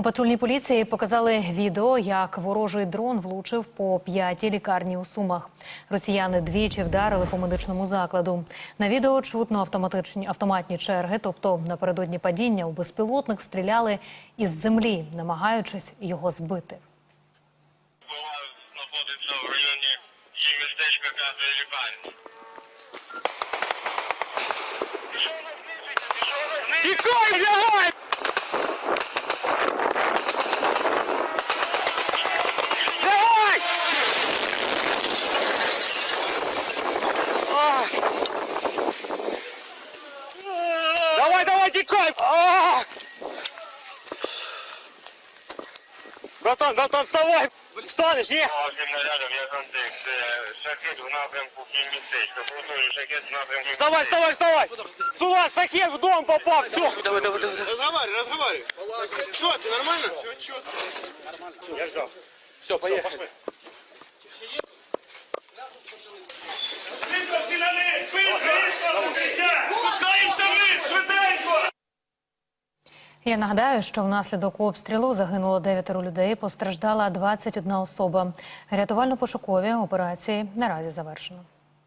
У патрульній поліції показали відео, як ворожий дрон влучив по п'ятій лікарні у Сумах. Росіяни двічі вдарили по медичному закладу. На відео чутно автоматичні автоматні черги, тобто напередодні падіння у безпілотник стріляли із землі, намагаючись його збити. знаходиться в районі її містечка п'ятої лікарні. Тікай, лягай! Давай, давай, тікай! А! Братан, братан, вставай! Встанеш, ні? Вашим нарядом я контекст. Шахет в напрямку Київмістечка. Повторюю, шахет в напрямку Вставай, вставай, вставай! Сюда, шахет в дом попал, все! Давай, давай, давай. Разговаривай, разговаривай. Что, ты нормально? Все, четко. Я взял. Все, поехали. Швидко Я нагадаю, що внаслідок обстрілу загинуло дев'ятеро людей, постраждала 21 особа. Рятувально-пошукові операції наразі завершено.